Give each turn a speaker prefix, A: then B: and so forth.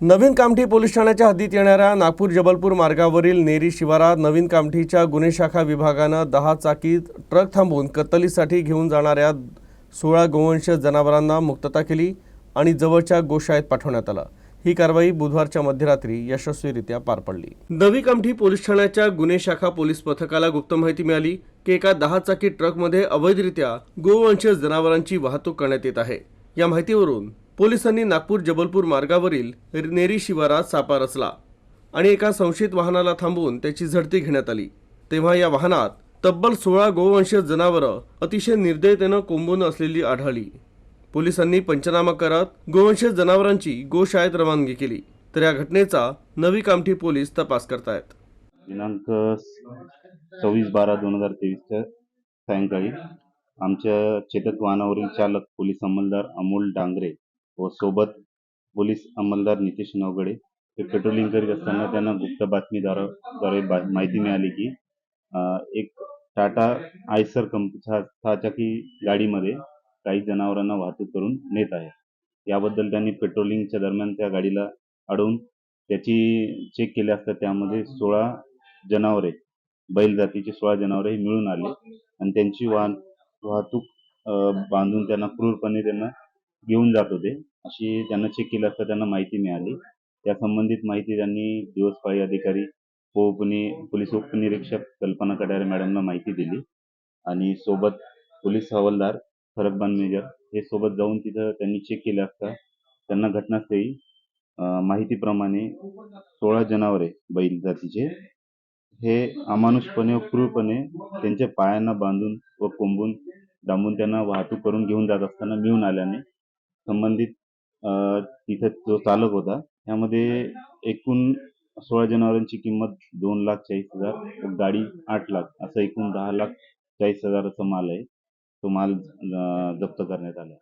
A: नवीन Kamthi police ठाण्याच्या हद्दीत येणाऱ्या नागपूर जबलपूर मार्गावरील नेरी शिवारात नवीन कामठीच्या गुन्हे शाखा विभागानं दहा चाकी ट्रक थांबवून कत्तलीसाठी घेऊन जाणाऱ्या सोळा गोवंश जनावरांना मुक्तता केली आणि जवळच्या गोशाळेत पाठवण्यात आलं. ही कारवाई बुधवारच्या मध्यरात्री यशस्वीरित्या पार पडली. नवी कामठी पोलीस ठाण्याच्या गुन्हे शाखा पोलीस पथकाला गुप्त माहिती मिळाली की एका दहा चाकी ट्रकमध्ये अवैधरित्या गोवंश जनावरांची वाहतूक करण्यात येत आहे. या माहितीवरून पोलिसांनी नागपूर जबलपूर मार्गावरील नेरी शिवारात सापा रचला आणि एका संशयित वाहनाला थांबवून त्याची झडती घेण्यात आली. तेव्हा या वाहनात तब्बल सोळा गोवंश जनावरं अतिशय निर्दयतेनं कोंबून असलेली आढळली. पोलिसांनी पंचनामा करत गोवंश जनावरांची गोशाळेत रवानगी केली. तर या घटनेचा नवी कामठी पोलीस तपास करतायत.
B: दिनांक सव्वीस बारा दोन हजार तेवीसच्या सायंकाळी आमच्या चेतक वाहनावरील चालक पोलीस अंमलदार अमोल डांगरे व सोबत पोलीस अंमलदार नितेश नवगडे हे पेट्रोलिंग करीत असताना त्यांना गुप्त बातमीदाराद्वारे बा माहिती मिळाली की एक टाटा आयसर कंप सहा गाडीमध्ये काही जनावरांना वाहतूक करून नेत आहे. याबद्दल त्यांनी पेट्रोलिंगच्या दरम्यान त्या गाडीला अडवून त्याची चेक केले असता त्यामध्ये सोळा जनावरे बैल जातीची सोळा जनावरे मिळून आले. आणि त्यांची वाहन वाहतूक बांधून त्यांना क्रूरपणे त्यांना घेऊन जात होते. अशी त्यांना चेक केलं असता त्यांना माहिती मिळाली. त्या संबंधित माहिती त्यांनी दिवसपाळी अधिकारी उपनि पोलीस उपनिरीक्षक कल्पना कडारे मॅडमला माहिती दिली. आणि सोबत पोलीस हवालदार फरकबान मेजर हे सोबत जाऊन तिथं त्यांनी चेक केलं असता त्यांना घटनास्थळी माहितीप्रमाणे सोळा जनावरे बैल जातीचे. हे अमानुषपणे व क्रूरपणे त्यांच्या पायांना बांधून व कोंबून डांबून त्यांना वाहतूक करून घेऊन जात असताना मिळून आल्याने संबंधित तिथे जो चालक होता त्यामध्ये एकूण सोळा जनावरांची किंमत दोन लाख चाळीस हजार गाडी आठ लाख असं एकूण दहा लाख चाळीस हजाराचा माल आहे. तो माल जप्त करण्यात आला.